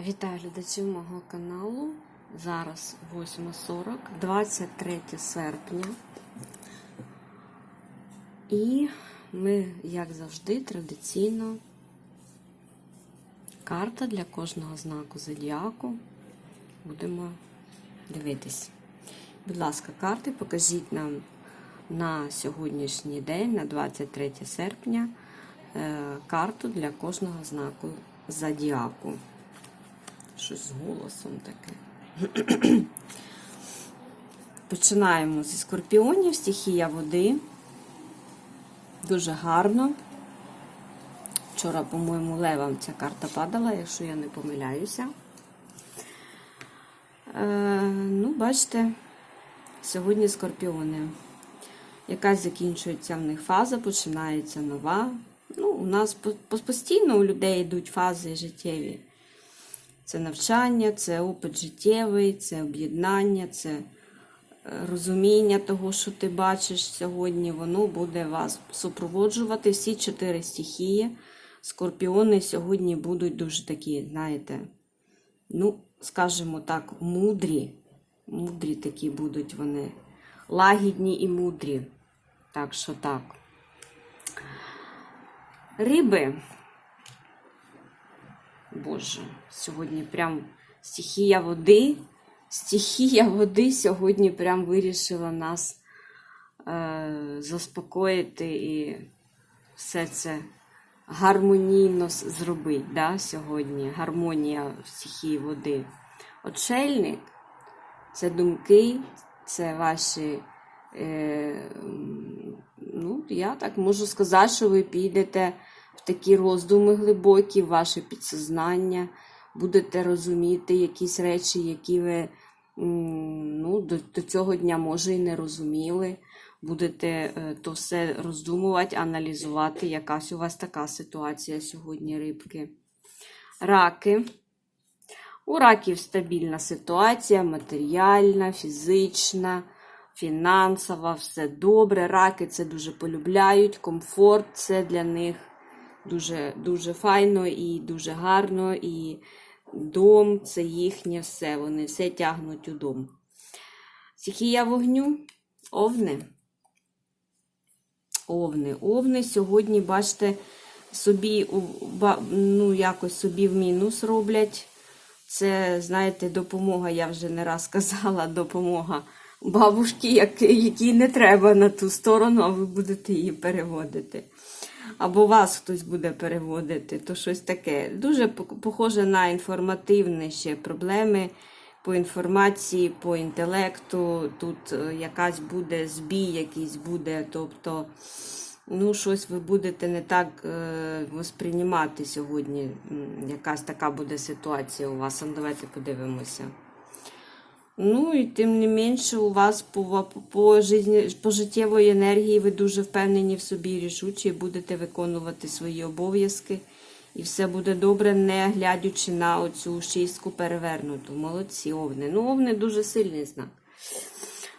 Вітаю глядачів мого каналу. Зараз 8.40, 23 серпня. І ми, як завжди, традиційно карта для кожного знаку зодіаку. Будемо дивитись. Будь ласка, карти, покажіть нам на сьогоднішній день, на 23 серпня, е, карту для кожного знаку зодіаку. Щось з голосом таке. Починаємо зі скорпіонів, стихія води. Дуже гарно. Вчора, по-моєму, левам ця карта падала, якщо я не помиляюся. Е, ну, бачите, сьогодні скорпіони. Якась закінчується в них фаза, починається нова. Ну, у нас постійно у людей йдуть фази життєві. Це навчання, це опит життєвий, це об'єднання, це е, розуміння того, що ти бачиш сьогодні, воно буде вас супроводжувати. Всі чотири стихії. Скорпіони сьогодні будуть дуже такі, знаєте, ну, скажімо так, мудрі. Мудрі такі будуть вони. Лагідні і мудрі. Так що так. Риби. Боже, сьогодні прям стихія води. Стихія води сьогодні прям вирішила нас е, заспокоїти і все це гармонійно зробити да, сьогодні. Гармонія в стихії води. Отшельник це думки, це ваші. Е, ну, я так можу сказати, що ви підете в такі роздуми глибокі, ваше підсознання, будете розуміти якісь речі, які ви ну, до, до цього дня може і не розуміли. Будете е, то все роздумувати, аналізувати. Якась у вас така ситуація сьогодні, рибки. Раки. У раків стабільна ситуація, матеріальна, фізична, фінансова, все добре. Раки це дуже полюбляють, комфорт це для них дуже, дуже файно і дуже гарно. І дом це їхнє все. Вони все тягнуть у дом. Стихія вогню, овни. Овни. Овни сьогодні, бачите, собі ну, якось собі в мінус роблять. Це, знаєте, допомога, я вже не раз казала, допомога бабушки, якій не треба на ту сторону, а ви будете її переводити. Або вас хтось буде переводити, то щось таке. Дуже похоже на інформативне ще проблеми по інформації, по інтелекту. Тут е, якась буде збій, якийсь буде. Тобто, ну, щось ви будете не так е, восприймати сьогодні. Якась така буде ситуація у вас. Ну, Давайте подивимося. Ну і тим не менше, у вас по, по, по життєвої енергії ви дуже впевнені в собі рішучі, будете виконувати свої обов'язки. І все буде добре, не глядячи на оцю шістку перевернуту. Молодці, овни. Ну, овни дуже сильний знак.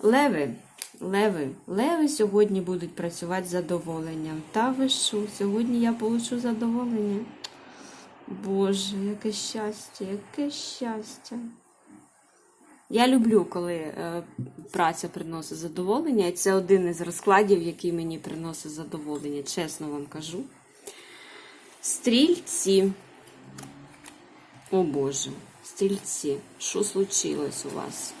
Леви, леви, леви сьогодні будуть працювати з задоволенням. Та ви що, сьогодні я получу задоволення. Боже, яке щастя, яке щастя. Я люблю, коли е, праця приносить задоволення, і це один із розкладів, який мені приносить задоволення, чесно вам кажу. Стрільці. О Боже, стрільці, що случилось у вас?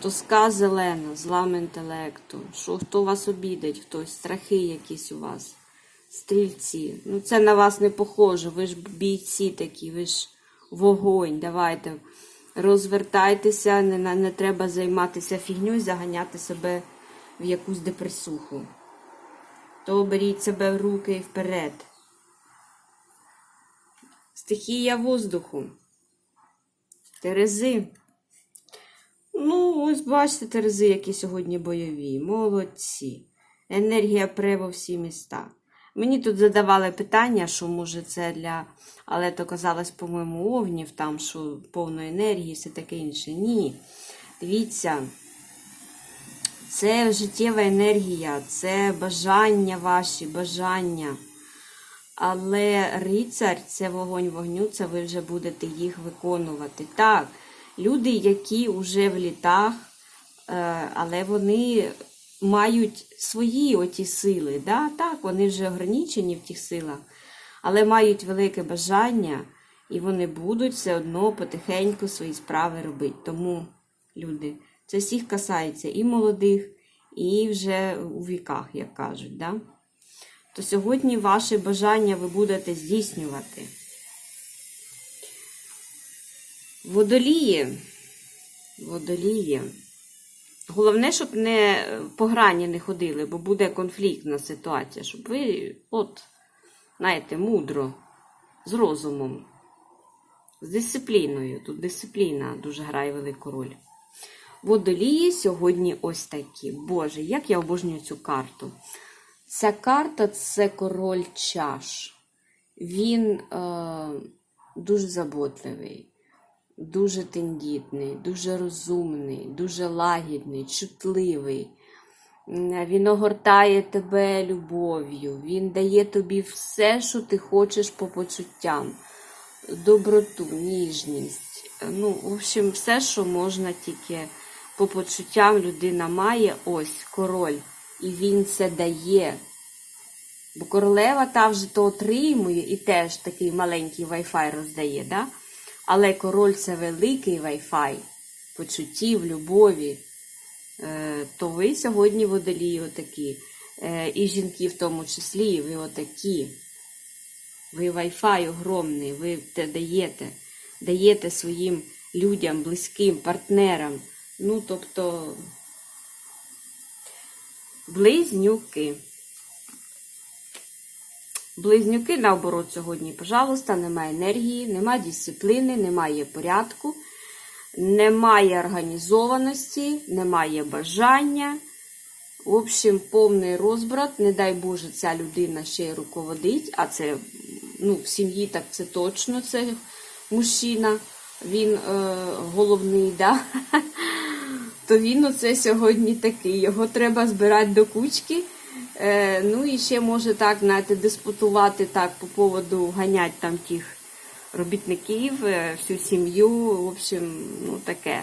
Тоска зелена, злам інтелекту. Що хто вас обідить, хтось, страхи якісь у вас. Стрільці. Ну, це на вас не похоже. Ви ж бійці такі, ви ж вогонь. Давайте. Розвертайтеся, не, не треба займатися фігньою, заганяти себе в якусь депресуху. То беріть себе в руки і вперед. Стихія воздуху. Терези. Ну, ось бачите, Терези, які сьогодні бойові. Молодці. Енергія пре во всі міста. Мені тут задавали питання, що може це для. Але то казалось, по-моєму, овнів, там, що повно енергії, все таке інше. Ні. Дивіться, це життєва енергія, це бажання ваші, бажання. Але рицар це вогонь вогню, це ви вже будете їх виконувати. Так, люди, які вже в літах, е, але вони мають свої оті сили. Да? Так, вони вже ограничені в тих силах, але мають велике бажання, і вони будуть все одно потихеньку свої справи робити. Тому, люди, це всіх касається і молодих, і вже у віках, як кажуть. Да? То сьогодні ваші бажання ви будете здійснювати. Водолії. Водолії. Головне, щоб не по грані не ходили, бо буде конфліктна ситуація, щоб ви, от, знаєте, мудро, з розумом, з дисципліною. Тут дисципліна дуже грає велику роль. Водолії сьогодні ось такі. Боже, як я обожнюю цю карту. Ця карта це король чаш. Він е, дуже заботливий, дуже тендітний, дуже розумний, дуже лагідний, чутливий. Він огортає тебе любов'ю, він дає тобі все, що ти хочеш по почуттям, доброту, ніжність. Ну, в общем, все, що можна тільки по почуттям людина має, ось король. І він це дає. Бо королева та вже то отримує і теж такий маленький Wi-Fi роздає, да? Але король це великий Wi-Fi почуттів, любові. Е, то ви сьогодні водолії отакі. Е, і жінки в тому числі, ви отакі. Ви Wi-Fi огромний, ви те даєте, даєте своїм людям, близьким, партнерам. Ну, тобто, близнюки. Близнюки, наоборот, сьогодні, пожалуйста, немає енергії, немає дисципліни, немає порядку, немає організованості, немає бажання. В общем, повний розбрат. Не дай Боже, ця людина ще й руководить, а це ну, в сім'ї так це точно це мужчина, він е, головний, да? то він оце сьогодні такий. Його треба збирати до кучки. Е, ну і ще може так, знаєте, диспутувати так по поводу ганять там тих робітників, е, всю сім'ю. В общем, ну таке.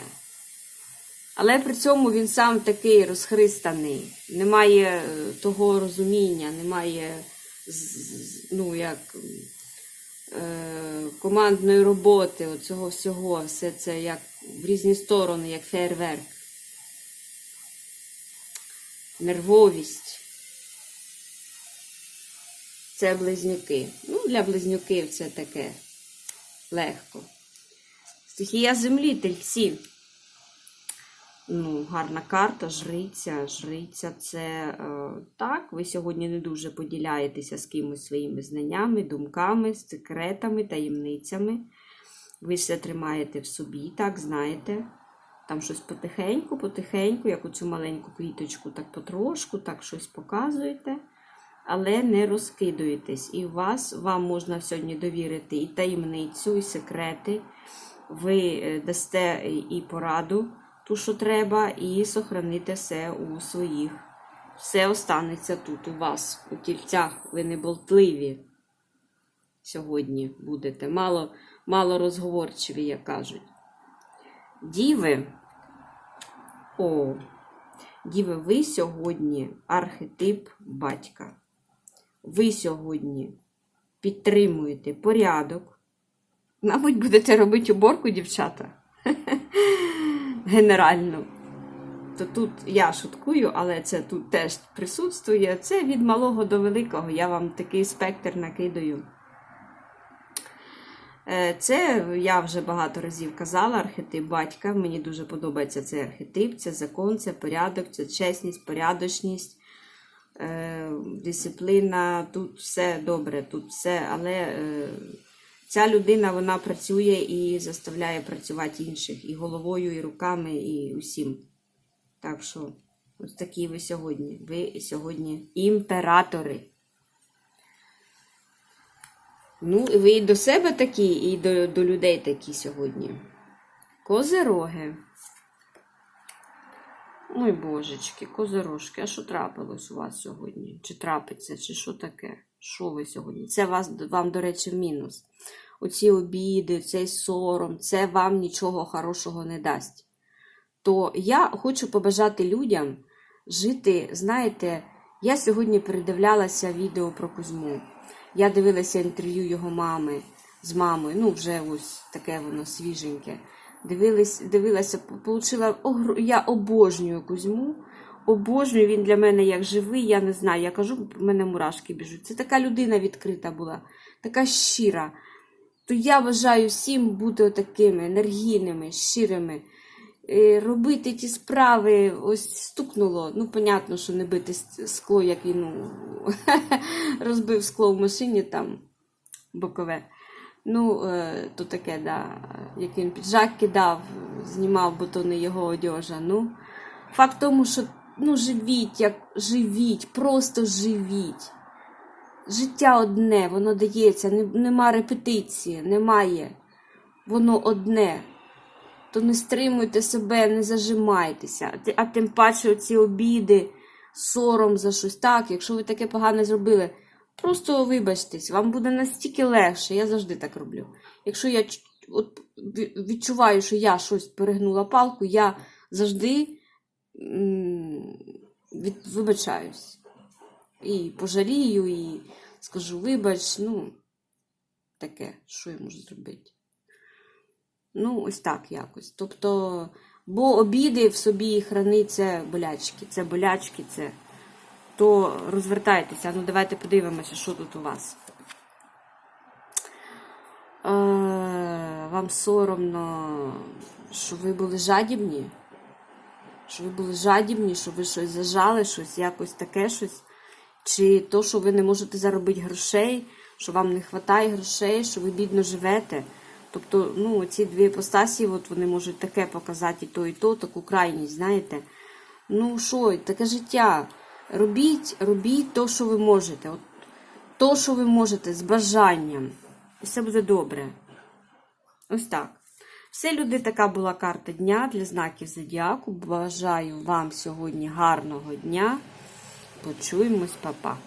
Але при цьому він сам такий розхристаний, немає е, того розуміння, немає ну, як, е, командної роботи, оцього всього, все це як в різні сторони, як фейерверк. Нервовість. Це близнюки. Ну, для близнюків це таке легко. Стихія землі, тельці. Ну, гарна карта, жриця. Жриця це е, так. Ви сьогодні не дуже поділяєтеся з кимось своїми знаннями, думками, секретами, таємницями. Ви все тримаєте в собі, так, знаєте. Там щось потихеньку, потихеньку, як оцю маленьку квіточку, так потрошку, так щось показуєте, але не розкидуєтесь. І вас, вам можна сьогодні довірити і таємницю, і секрети. Ви е, дасте і пораду, ту, що треба, і сохраните все у своїх. Все останеться тут у вас, у тільцях. Ви не болтливі сьогодні будете. Мало, мало розговорчиві, як кажуть. Діви. О, діви, ви сьогодні архетип батька. Ви сьогодні підтримуєте порядок. Мабуть, будете робити уборку, дівчата. Генерально. То тут я шуткую, але це тут теж присутствує. Це від малого до великого. Я вам такий спектр накидаю. Е, Це я вже багато разів казала, архетип батька. Мені дуже подобається цей архетип, це закон, це порядок, це чесність, порядочність, дисципліна. Тут все добре, тут все, але е, ця людина вона працює і заставляє працювати інших і головою, і руками, і усім. Так що, ось такі ви сьогодні. Ви сьогодні імператори. Ну, ви і до себе такі, і до, до людей такі сьогодні. Козероги. Ой, божечки, козирожки, а що трапилось у вас сьогодні? Чи трапиться, чи що таке? Що ви сьогодні? Це вас, вам, до речі, мінус. Оці обіди, цей сором, це вам нічого хорошого не дасть. То я хочу побажати людям жити, знаєте, я сьогодні передивлялася відео про Кузьму. Я дивилася інтерв'ю його мами з мамою, ну вже ось таке воно свіженьке. Дивилась, дивилася, получила я обожнюю Кузьму. Обожнюю він для мене як живий, я не знаю. Я кажу, в мене мурашки біжуть. Це така людина відкрита була, така щира. То я бажаю всім бути такими енергійними, щирими, е, робити ті справи, ось стукнуло. Ну, понятно, що не бити скло, як він ну, розбив скло в машині там бокове. Ну, е, то таке, да. Як він піджак кидав, знімав, бо то не його одежа. Ну, факт в тому, що ну, живіть, як живіть, просто живіть. Життя одне, воно дається, нема репетиції, немає. Воно одне. То не стримуйте себе, не зажимайтеся. А тим паче ці обіди, сором за щось. Так, якщо ви таке погане зробили, просто вибачтесь, вам буде настільки легше. Я завжди так роблю. Якщо я от, відчуваю, що я щось перегнула палку, я завжди від, вибачаюсь. І пожалію, і скажу, вибач, ну, таке, що я можу зробити. Ну, ось так якось. Тобто, бо обіди в собі хранить це болячки. Це болячки, це. То розвертайтеся. Ну, давайте подивимося, що тут у вас. Е, вам соромно, що ви були жадібні? Що ви були жадібні, що ви щось зажали, щось якось таке щось. Чи то, що ви не можете заробити грошей, що вам не вистачає грошей, що ви бідно живете. Тобто, ну, ці дві іпостасі, от вони можуть таке показати і то, і то, таку крайність, знаєте. Ну що, таке життя. Робіть, робіть то, що ви можете. От, то, що ви можете, з бажанням. І все буде добре. Ось так. Все, люди, така була карта дня для знаків зодіаку. Бажаю вам сьогодні гарного дня. Почуємось, па-па.